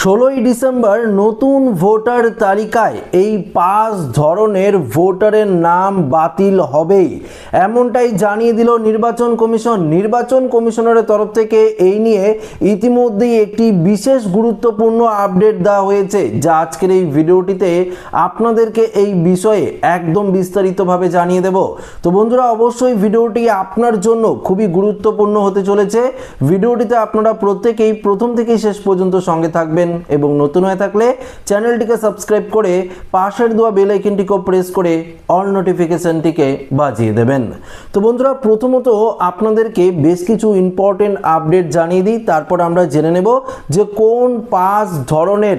ষোলোই ডিসেম্বর নতুন ভোটার তালিকায় এই পাঁচ ধরনের ভোটারের নাম বাতিল হবেই। এমনটাই জানিয়ে দিল নির্বাচন কমিশন। নির্বাচন কমিশনারের তরফ থেকে এই নিয়ে ইতিমধ্যেই একটি বিশেষ গুরুত্বপূর্ণ আপডেট দেওয়া হয়েছে, যা আজকের এই ভিডিওটিতে আপনাদেরকে এই বিষয়ে একদম বিস্তারিতভাবে জানিয়ে দেব। তো বন্ধুরা, অবশ্যই ভিডিওটি আপনার জন্য খুবই গুরুত্বপূর্ণ হতে চলেছে। ভিডিওটিতে আপনারা প্রত্যেকেই প্রথম থেকে শেষ পর্যন্ত সঙ্গে থাকবেন। এবং নতুন হয়ে থাকলে চ্যানেলটিকে সাবস্ক্রাইব করে পাশের দেওয়া বেল প্রেস করে অল নোটিফিকেশনটিকে বাজিয়ে দেবেন। তো বন্ধুরা, প্রথমত আপনাদেরকে বেশ কিছু ইম্পর্টেন্ট আপডেট জানিয়ে দিই, তারপর আমরা জেনে নেব যে কোন পাঁচ ধরনের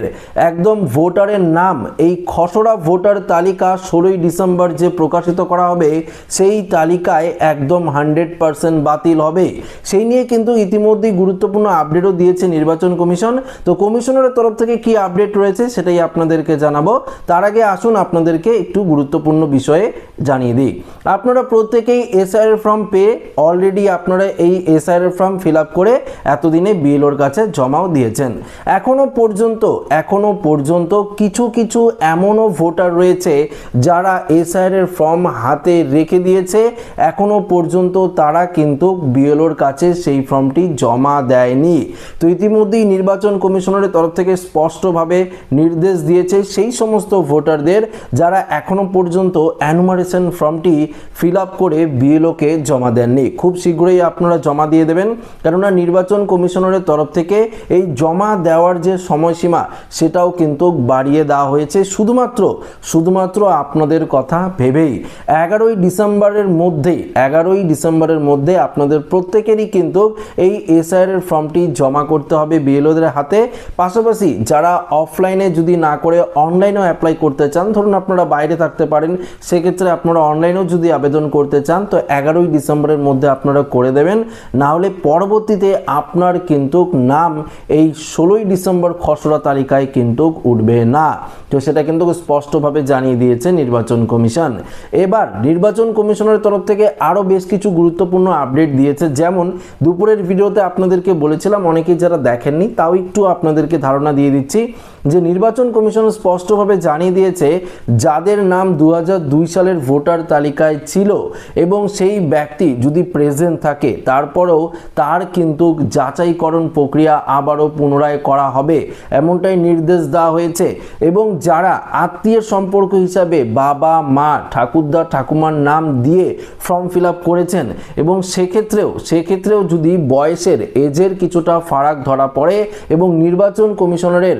একদম ভোটারের নাম, এই খসড়া ভোটার তালিকা ষোলোই ডিসেম্বর যে প্রকাশিত করা হবে, সেই তালিকায় একদম হান্ড্রেড পারসেন্ট বাতিল হবে। সেই নিয়ে কিন্তু ইতিমধ্যেই গুরুত্বপূর্ণ আপডেটও দিয়েছে নির্বাচন কমিশন। তো কমিশনারের তরফ থেকে কি আপডেট রয়েছে সেটাই আপনাদেরকে জানাব। তার আগে আসুন আপনাদেরকে একটু গুরুত্বপূর্ণ বিষয়ে জানিয়ে দিই। আপনারা প্রত্যেকেই এসআইআর ফর্ম পেয়ে অলরেডি আপনারা এই এসআইআর ফর্ম ফিল করে এতদিনে বিএলওর কাছে জমাও দিয়েছেন। এখনও পর্যন্ত এখনও পর্যন্ত কিছু কিছু এমনও ভোটার রয়েছে যারা এসআইআর ফর্ম হাতে রেখে দিয়েছে। এখনও পর্যন্ত তারা কিন্তু বিএলওর কাছে সেই ফর্মটি জমা দেয়নি। তো ইতিমধ্যেই নির্বাচন কমিশনারের তরফ থেকে স্পষ্টভাবে নির্দেশ দিয়েছে সেই সমস্ত ভোটারদের যারা এখনও পর্যন্ত অ্যানুমারেশন ফর্মটি ফিল আপ করে বিএলওকে জমা দেননি। খুব শীঘ্রই আপনারা জমা দিয়ে দেবেন। কেননা নির্বাচন কমিশনারের তরফ থেকে এই জমা দেওয়ার যে সময়সীমা, সেটাও কিন্তু বাড়িয়ে দেওয়া হয়েছে। শুধুমাত্র শুধুমাত্র আপনাদের কথা ভেবেই এগারোই ডিসেম্বরের মধ্যেই, এগারোই ডিসেম্বরের মধ্যে আপনাদের প্রত্যেকেরই কিন্তু এই এসআইআর ফর্মটি জমা করতে হবে বিএলওদের হাতে। পাশাপাশি যারা অফলাইনে যদি না করে অনলাইনেও অ্যাপ্লাই করতে চান, ধরুন আপনারা বাইরে থাকতে পারেন, সেক্ষেত্রে আপনারা অনলাইনেও যদি আবেদন করতে চান, তো এগারোই ডিসেম্বরের মধ্যে আপনারা করে দেবেন। না হলে পরবর্তীতে আপনার কিন্তু নাম এই ষোলোই ডিসেম্বর খসড়া তালিকায় কিন্তু উঠবে না। তো সেটা কিন্তু স্পষ্টভাবে জানিয়ে দিয়েছে নির্বাচন কমিশন। এবার নির্বাচন কমিশনের তরফ থেকে আরও বেশ কিছু গুরুত্বপূর্ণ আপডেট দিয়েছে। যেমন দুপুরের ভিডিওতে আপনাদেরকে বলেছিলাম, অনেকেই যারা দেখেননি, তাও একটু আপনাদেরকে ধারণা দিয়ে দিচ্ছি যে নির্বাচন কমিশন স্পষ্টভাবে জানিয়ে দিয়েছে যাদের নাম দু হাজার দুই সালের ভোটার তালিকায় ছিল এবং সেই ব্যক্তি যদি প্রেজেন্ট থাকে, তারপরেও তার কিন্তু যাচাইকরণ প্রক্রিয়া আবারও পুনরায় করা হবে, এমনটাই নির্দেশ দেওয়া হয়েছে। এবং যারা আত্মীয় সম্পর্ক হিসাবে বাবা, মা, ঠাকুরদা, ঠাকুমার নাম দিয়ে ফর্ম ফিল করেছেন এবং সেক্ষেত্রেও সেক্ষেত্রেও যদি বয়সের এজের কিছুটা ফারাক ধরা পড়ে এবং নির্বাচন কমিশনারের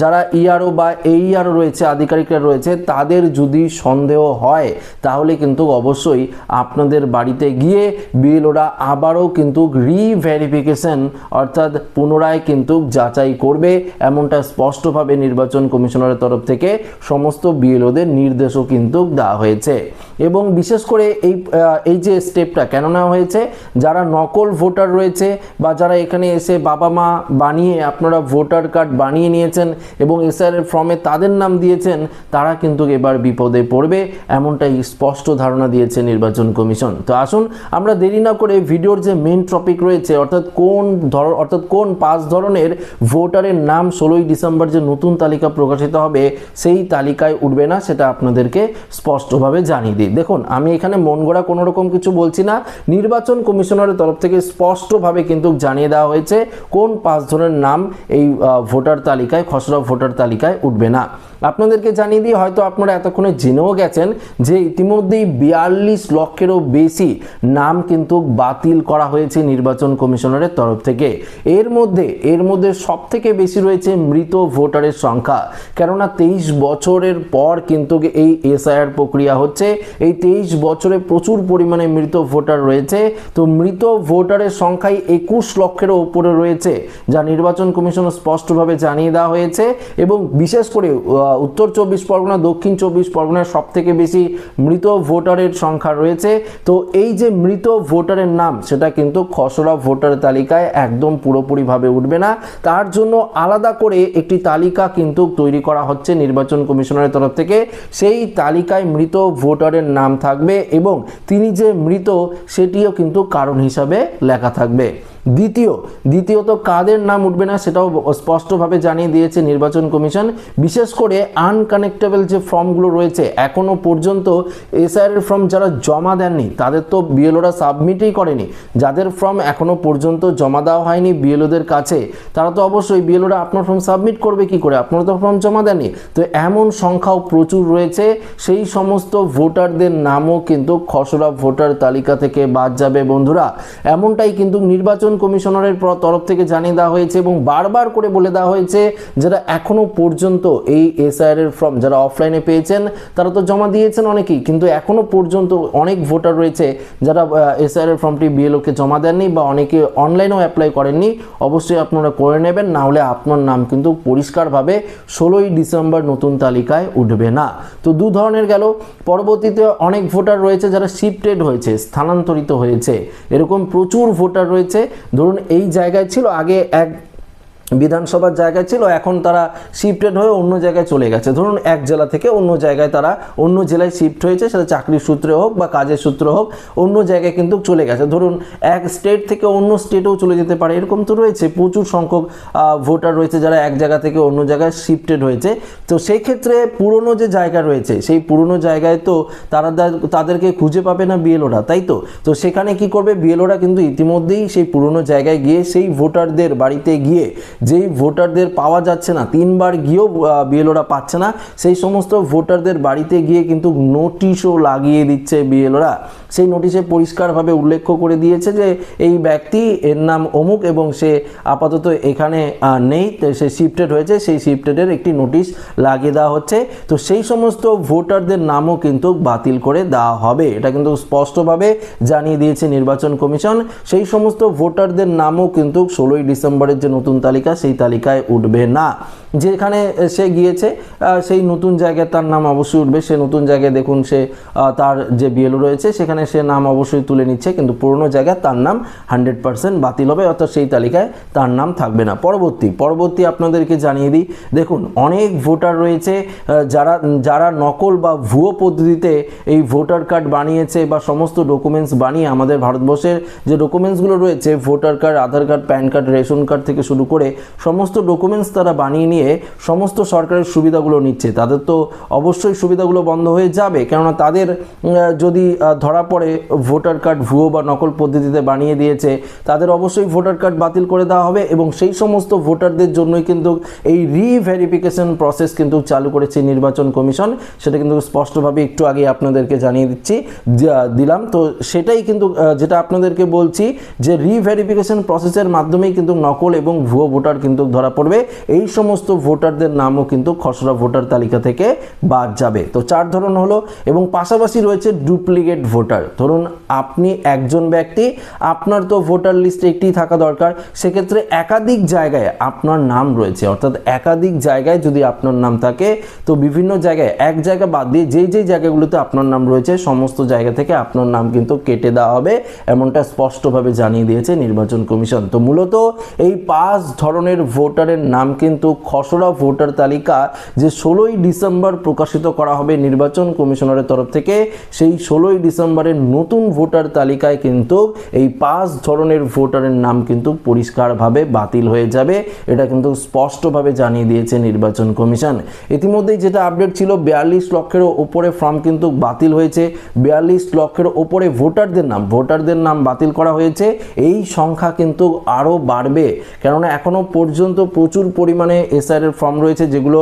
যারা ইআরও বা এইআরও রয়েছে, আধিকারিকরা রয়েছে, তাদের যদি সন্দেহ হয়, তাহলে কিন্তু অবশ্যই আপনাদের বাড়িতে গিয়ে বিএলওরা আবারও কিন্তু রিভেরিফিকেশন অর্থাৎ পুনরায় কিন্তু যাচাই করবে। এমনটা স্পষ্টভাবে নির্বাচন কমিশনারের তরফ থেকে সমস্ত বিএলওদের নির্দেশও কিন্তু দেওয়া হয়েছে। এবং বিশেষ করে এই এই যে স্টেপটা কেন নেওয়া হয়েছে, যারা নকল ভোটার রয়েছে বা যারা এখানে এসে বাবা মা বানিয়ে আপনারা ভোটার কার্ড বানিয়ে নিয়েছেন এবং এসআর ফর্মে তাদের নাম দিয়েছেন, তারা কিন্তু এবার বিপদে পড়বে, এমনটাই স্পষ্ট ধারণা দিয়েছে নির্বাচন কমিশন। তো আসুন, আমরা দেরি না করে ভিডিওর যে মেন টপিক রয়েছে, অর্থাৎ কোন ধর, অর্থাৎ কোন পাঁচ ধরনের ভোটারের নাম ষোলোই ডিসেম্বর যে নতুন তালিকা প্রকাশিত হবে, সেই তালিকায় উঠবে না, সেটা আপনাদেরকে স্পষ্টভাবে জানিয়ে দিই। দেখুন, আমি এখানে মন গড়া কোনো রকম কিছু বলছি না। নির্বাচন কমিশনারের তরফ থেকে স্পষ্টভাবে কিন্তু জানিয়ে দেওয়া হয়েছে কোন পাঁচ ধরনের নাম এই ভোটার তালিকায় খসড়া ভোটার তালিকায় উঠবে না। আপনাদেরকে জানিয়ে দিয়ে হয়তো আপনারা এতক্ষণে জেনেও গেছেন যে ইতিমধ্যেই বিয়াল্লিশ লক্ষেরও বেশি নাম কিন্তু বাতিল করা হয়েছে নির্বাচন কমিশনারের তরফ থেকে। এর মধ্যে এর মধ্যে সব থেকে বেশি রয়েছে মৃত ভোটারের সংখ্যা। কেননা তেইশ বছরের পর কিন্তু এই এসআইআর প্রক্রিয়া হচ্ছে। এই তেইশ বছরে প্রচুর পরিমাণে মৃত ভোটার রয়েছে। তো মৃত ভোটারের সংখ্যাই একুশ লক্ষেরও উপরে রয়েছে, যা নির্বাচন কমিশন স্পষ্টভাবে জানিয়ে দেওয়া হয়েছে। এবং বিশেষ করে উত্তর চব্বিশ পরগনা, দক্ষিণ চব্বিশ পরগনায় সব থেকে বেশি মৃত ভোটারের সংখ্যা রয়েছে। তো এই যে মৃত ভোটারের নাম, সেটা কিন্তু খসড়া ভোটার তালিকায় একদম পুরোপুরিভাবে উঠবে না। তার জন্য আলাদা করে একটি তালিকা কিন্তু তৈরি করা হচ্ছে নির্বাচন কমিশনের তরফ থেকে। সেই তালিকায় মৃত ভোটারের নাম থাকবে এবং তিনি যে মৃত, সেটিও কিন্তু কারণ হিসাবে লেখা থাকবে। দ্বিতীয়, দ্বিতীয়ত কাদের নাম উঠবে না সেটাও স্পষ্টভাবে জানিয়ে দিয়েছে নির্বাচন কমিশন। বিশেষ করে আনকানেক্টেবল যে ফর্মগুলো রয়েছে এখনও পর্যন্ত এসআইআর ফর্ম যারা জমা দেননি, তাদের তো বিএলওরা সাবমিটই করেনি। যাদের ফর্ম এখনও পর্যন্ত জমা দেওয়া হয়নি বিএলওদের কাছে, তারা তো অবশ্যই বিএলওরা আপনার ফর্ম সাবমিট করবে কি করে? আপনারা তো ফর্ম জমা দেননি। তো এমন সংখ্যাও প্রচুর রয়েছে, সেই সমস্ত ভোটারদের নামও কিন্তু খসড়া ভোটার তালিকা থেকে বাদ যাবে বন্ধুরা। এমনটাই কিন্তু নির্বাচন কমিশনারের প্র- তরফ থেকে জানিয়ে দেওয়া হয়েছে এবং বারবার করে বলে দেওয়া হয়েছে যারা এখনও পর্যন্ত এই এসআইআর এর ফর্ম যারা অফলাইনে পেয়েছেন, তারা তো জমা দিয়েছেন অনেকেই, কিন্তু এখনও পর্যন্ত অনেক ভোটার রয়েছে যারা এসআইআর এর ফর্মটি বিএলওকে জমা দেননি বা অনেকে অনলাইনেও অ্যাপ্লাই করেননি। অবশ্যই আপনারা করে নেবেন, না হলে আপনার নাম কিন্তু পরিষ্কারভাবে ষোলোই ডিসেম্বর নতুন তালিকায় উঠবে না। তো দু ধরনের গেল। পরবর্তীতে অনেক ভোটার রয়েছে যারা শিফটেড হয়েছে, স্থানান্তরিত হয়েছে। এরকম প্রচুর ভোটার রয়েছে ধরুন এই জায়গায় ছিল আগে এক বিধানসভার জায়গায় ছিল, এখন তারা শিফটেড হয়ে অন্য জায়গায় চলে গেছে। ধরুন এক জেলা থেকে অন্য জায়গায় তারা অন্য জেলায় শিফট হয়েছে, সেটা চাকরির সূত্রে হোক বা কাজের সূত্রে হোক, অন্য জায়গায় কিন্তু চলে গেছে। ধরুন এক স্টেট থেকে অন্য স্টেটেও চলে যেতে পারে, এরকম তো রয়েছে, প্রচুর সংখ্যক ভোটার রয়েছে যারা এক জায়গা থেকে অন্য জায়গায় শিফটেড হয়েছে। তো সেই ক্ষেত্রে পুরনো যে জায়গা রয়েছে, সেই পুরনো জায়গায় তো তারা তাদেরকে খুঁজে পাবে না বিএলওরা তাই তো? তো সেখানে কি করবে? বিএলওরা কিন্তু ইতিমধ্যেই সেই পুরনো জায়গায় গিয়ে সেই ভোটারদের বাড়িতে গিয়ে যেই ভোটারদের পাওয়া যাচ্ছে না, তিনবার গিয়েও বিএলওরা পাচ্ছে না, সেই সমস্ত ভোটারদের বাড়িতে গিয়ে কিন্তু নোটিশও লাগিয়ে দিচ্ছে বিএলওরা সেই নোটিশে পরিষ্কারভাবে উল্লেখ করে দিয়েছে যে, এই ব্যক্তি এর নাম অমুক এবং সে আপাতত এখানে নেই সে শিফটেড হয়েছে, সেই শিফটেডের একটি নোটিশ লাগিয়ে দেওয়া হচ্ছে। তো সেই সমস্ত ভোটারদের নামও কিন্তু বাতিল করে দেওয়া হবে। এটা কিন্তু স্পষ্টভাবে জানিয়ে দিয়েছে নির্বাচন কমিশন। সেই সমস্ত ভোটারদের নামও কিন্তু ষোলোই ডিসেম্বরের যে নতুন তালিকা সেই তালিকায় উঠবে না যেখানে সে গিয়েছে সেই নতুন জায়গায় তার নাম অবশ্যই উঠবে। সে নতুন জায়গায় দেখুন সে তার যে বিএলও রয়েছে, সেখানে সে নাম অবশ্যই তুলে নিচ্ছে, কিন্তু পুরনো জায়গায় তার নাম হান্ড্রেড পার্সেন্ট বাতিল হবে, অর্থাৎ সেই তালিকায় তার নাম থাকবে না। পরবর্তী পরবর্তী আপনাদেরকে জানিয়ে দিই, দেখুন, অনেক ভোটার রয়েছে যারা যারা নকল বা ভুয়ো পদ্ধতিতে এই ভোটার কার্ড বানিয়েছে বা সমস্ত ডকুমেন্টস বানিয়ে আমাদের ভারতবর্ষের যে ডকুমেন্টসগুলো রয়েছে, voter card, Aadhaar card, PAN card, ration card থেকে শুরু করে সমস্ত ডকুমেন্টস তারা বানিয়ে নিয়ে সমস্ত সরকারের সুবিধাগুলো নিচ্ছে। তাদের তো অবশ্যই সুবিধাগুলো বন্ধ হয়ে যাবে, কেননা তাদের যদি ধরা পড়ে ভোটার কার্ড ভুয়ো বা নকল পদ্ধতিতে বানিয়ে দিয়েছে, তাদের অবশ্যই ভোটার কার্ড বাতিল করে দেওয়া হবে এবং সেই সমস্ত ভোটারদের জন্যই কিন্তু এই রিভেরিফিকেশন প্রসেস কিন্তু চালু করেছে নির্বাচন কমিশন। সেটা কিন্তু স্পষ্টভাবে একটু আগে আপনাদেরকে জানিয়ে দিচ্ছি দিলাম। তো সেটাই কিন্তু যেটা আপনাদেরকে বলছি যে রিভেরিফিকেশন প্রসেসের মাধ্যমেই কিন্তু নকল এবং ভুয়ো ভোটার কিন্তু ধরা পড়বে। এই সমস্ত ভোটারদের নামও কিন্তু খসড়া ভোটার তালিকা থেকে বাদ যাবে। তো চার ধরন হলো এবং পাশাপাশি রয়েছে ডুপ্লিকেট ভোটার। ধরুন আপনি একজন ব্যক্তি, আপনার তো ভোটার লিস্টে একটি থাকা দরকার। সেক্ষেত্রে একাধিক জায়গায় আপনার নাম রয়েছে। অর্থাৎ একাধিক জায়গায় যদি আপনার নাম থাকে, তো বিভিন্ন জায়গায় এক জায়গা বাদ দিয়ে যেই যেই জায়গাগুলোতে আপনার নাম রয়েছে, সমস্ত জায়গা থেকে আপনার নাম কিন্তু কেটে দেওয়া হবে, এমনটা স্পষ্টভাবে জানিয়ে দিয়েছে নির্বাচন কমিশন। তো মূলত এই পাঁচ ধরনের ভোটারের নাম কিন্তু খসড়া ভোটার তালিকা যে ষোলোই ডিসেম্বর প্রকাশিত করা হবে নির্বাচন কমিশনারের তরফ থেকে। সেই ষোলোই ডিসেম্বরের নতুন ভোটার তালিকায় কিন্তু এই পাঁচ ধরনের ভোটারের নাম কিন্তু পরিষ্কারভাবে বাতিল হয়ে যাবে। এটা কিন্তু স্পষ্টভাবে জানিয়ে দিয়েছে নির্বাচন কমিশন। ইতিমধ্যেই যেটা আপডেট ছিল, বিয়াল্লিশ লক্ষেরও ওপরে ফর্ম কিন্তু বাতিল হয়েছে। বিয়াল্লিশ লক্ষের ওপরে ভোটারদের নাম ভোটারদের নাম বাতিল করা হয়েছে। এই সংখ্যা কিন্তু আরও বাড়বে। কেননা এখনও পর্যন্ত প্রচুর পরিমাণে এর ফর্ম রয়েছে যেগুলো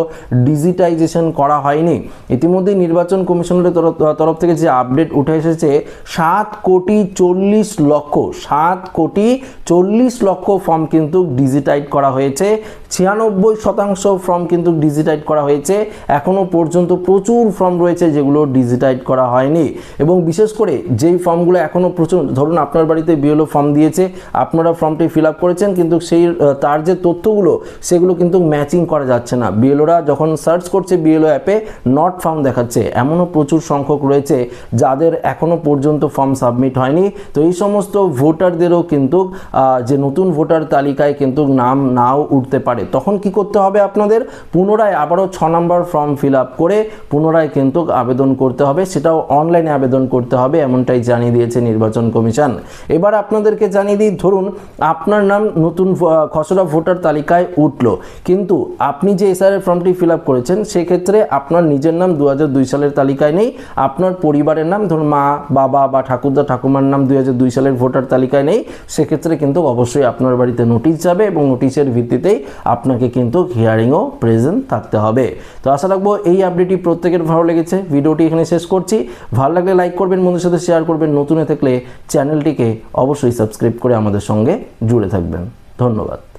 ডিজিটাইজেশন করা হয়নি। ইতিমধ্যেই নির্বাচন কমিশনের তরফ থেকে যে আপডেট উঠে এসেছে, সাত কোটি চল্লিশ লক্ষ, সাত কোটি চল্লিশ লক্ষ ফর্ম কিন্তু ডিজিটাইড করা হয়েছে। ছিয়ানব্বই শতাংশ ফর্ম কিন্তু ডিজিটাইড করা হয়েছে। এখনও পর্যন্ত প্রচুর ফর্ম রয়েছে যেগুলো ডিজিটাইড করা হয়নি। এবং বিশেষ করে যেই ফর্মগুলো এখনও প্রচুর, ধরুন আপনার বাড়িতে বিএলও ফর্ম দিয়েছে, আপনারা ফর্মটি ফিল করেছেন, কিন্তু সেই তার যে তথ্যগুলো, সেগুলো কিন্তু ম্যাচিং করা যাচ্ছে না। বিএলওরা যখন সার্চ করছে বিএলও অ্যাপে নট ফর্ম দেখাচ্ছে। এমনও প্রচুর সংখ্যক রয়েছে যাদের এখনও পর্যন্ত ফর্ম সাবমিট হয়নি। তো এই সমস্ত ভোটারদেরও কিন্তু যে নতুন ভোটার তালিকায় কিন্তু নাম নাও উঠতে পারে। পারে তখন কি করতে হবে আপনাদের? পুনরায় আবারও ছ নম্বর ফর্ম ফিল আপ করে পুনরায় কিন্তু আবেদন করতে হবে। সেটাও অনলাইনে আবেদন করতে হবে, এমনটাই জানিয়ে দিয়েছে নির্বাচন কমিশন। এবার আপনাদেরকে জানিয়ে দিই, ধরুন আপনার নাম নতুন খসড়া ভোটার তালিকায় উঠল। কিন্তু আপনি যে এসআর ফর্মটি ফিল আপ করেছেন, সেক্ষেত্রে আপনার নিজের নাম দু সালের তালিকায় নেই, আপনার পরিবারের নাম, ধরুন মা, বাবা বা ঠাকুরদা, ঠাকুমার নাম দুই সালের ভোটার তালিকায় নেই, সেক্ষেত্রে কিন্তু অবশ্যই আপনার বাড়িতে নোটিশ যাবে এবং নোটিশের ভিত্তিতেই আপনাকে কিন্তু হিয়ারিংও প্রেজেন্ট থাকতে হবে। তো আশা রাখব এই আপডেটটি প্রত্যেকের ভালো লেগেছে। ভিডিওটি এখানে শেষ করছি। ভালো লাগলে লাইক করবেন, বন্ধুদের সাথে শেয়ার করবেন, নতুন থাকলে চ্যানেলটিকে অবশ্যই সাবস্ক্রাইব করে আমাদের সঙ্গে জুড়ে থাকবেন। ধন্যবাদ।